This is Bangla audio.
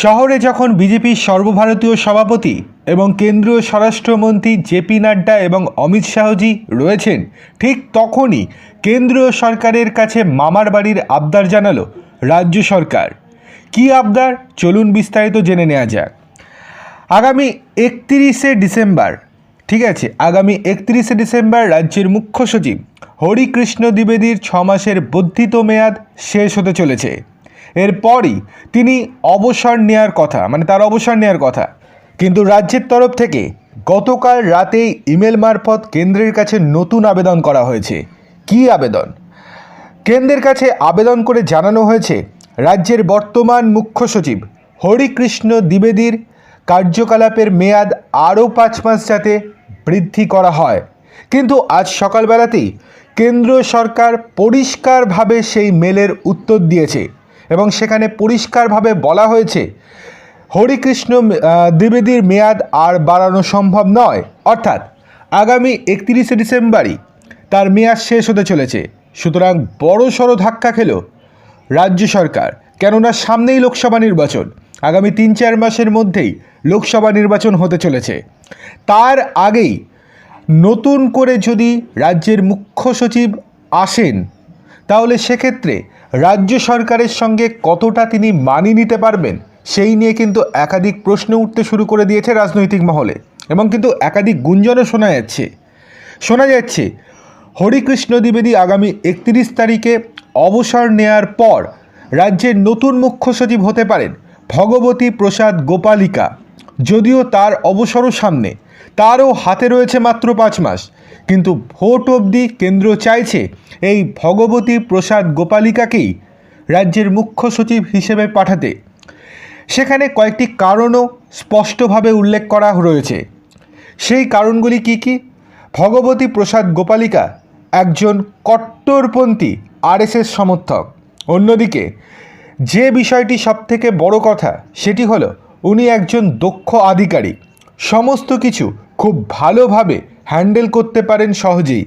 শহরে যখন বিজেপির সর্বভারতীয় সভাপতি এবং কেন্দ্রীয় স্বরাষ্ট্রমন্ত্রী জেপি নাড্ডা এবং অমিত শাহজি রয়েছেন, ঠিক তখনই কেন্দ্রীয় সরকারের কাছে মামার বাড়ির আবদার জানালো রাজ্য সরকার। কী আবদার? চলুন বিস্তারিত জেনে নেওয়া যাক। আগামী একত্রিশে ডিসেম্বর, ঠিক আছে, আগামী একত্রিশে ডিসেম্বর রাজ্যের মুখ্য সচিব হরিকৃষ্ণ দ্বিবেদীর ছ মাসের বর্ধিত মেয়াদ শেষ হতে চলেছে। এরপরই তিনি অবসর নেওয়ার কথা মানে তার অবসর নেওয়ার কথা। কিন্তু রাজ্যের তরফ থেকে গতকাল রাতেই ইমেল মারফত কেন্দ্রের কাছে নতুন আবেদন করা হয়েছে। কী আবেদন? কেন্দ্রের কাছে আবেদন করে জানানো হয়েছে, রাজ্যের বর্তমান মুখ্য সচিব হরিকৃষ্ণ দ্বিবেদীর কার্যকলাপের মেয়াদ আরও পাঁচ মাস যাতে বৃদ্ধি করা হয়। কিন্তু আজ সকালবেলাতেই কেন্দ্র সরকার পরিষ্কারভাবে সেই মেলের উত্তর দিয়েছে। এবং সেখানে পরিষ্কারভাবে বলা হয়েছে, হরিকৃষ্ণ দ্বিবেদীর মেয়াদ আর বাড়ানো সম্ভব নয়। অর্থাৎ, আগামী একত্রিশে ডিসেম্বরই তার মেয়াদ শেষ হতে চলেছে। সুতরাং বড় সড়ো ধাক্কা খেল রাজ্য সরকার। কেননা সামনেই লোকসভা নির্বাচন। আগামী তিন চার মাসের মধ্যেই লোকসভা নির্বাচন হতে চলেছে। তার আগেই নতুন করে যদি রাজ্যের মুখ্য সচিব আসেন তাহলে সেক্ষেত্রে রাজ্য সরকারের সঙ্গে কতটা তিনি মানিয়ে নিতে পারবেন, সেই নিয়ে কিন্তু একাধিক প্রশ্ন উঠতে শুরু করে দিয়েছে রাজনৈতিক মহলে এবং কিন্তু একাধিক গুঞ্জনও শোনা যাচ্ছে। শোনা যাচ্ছে, হরিকৃষ্ণ দ্বিবেদী আগামী একত্রিশ তারিখে অবসর নেয়ার পর রাজ্যের নতুন মুখ্য সচিব হতে পারেন ভগবতী প্রসাদ গোপালিকা। যদিও তার অবসরও সামনে, তারও হাতে রয়েছে মাত্র পাঁচ মাস। কিন্তু ভোট অবধি কেন্দ্র চাইছে এই ভগবতী প্রসাদ গোপালিকাকেই রাজ্যের মুখ্য সচিব হিসেবে পাঠাতে। সেখানে কয়েকটি কারণও স্পষ্টভাবে উল্লেখ করা রয়েছে। সেই কারণগুলি কি কি? ভগবতী প্রসাদ গোপালিকা একজন কট্টরপন্থী আরএসএস সমর্থক। অন্যদিকে, যে বিষয়টি সবথেকে বড় কথা, সেটি হলো উনি একজন দক্ষ আধিকারিক। সমস্ত কিছু খুব ভালোভাবে হ্যান্ডেল করতে পারেন সহজেই।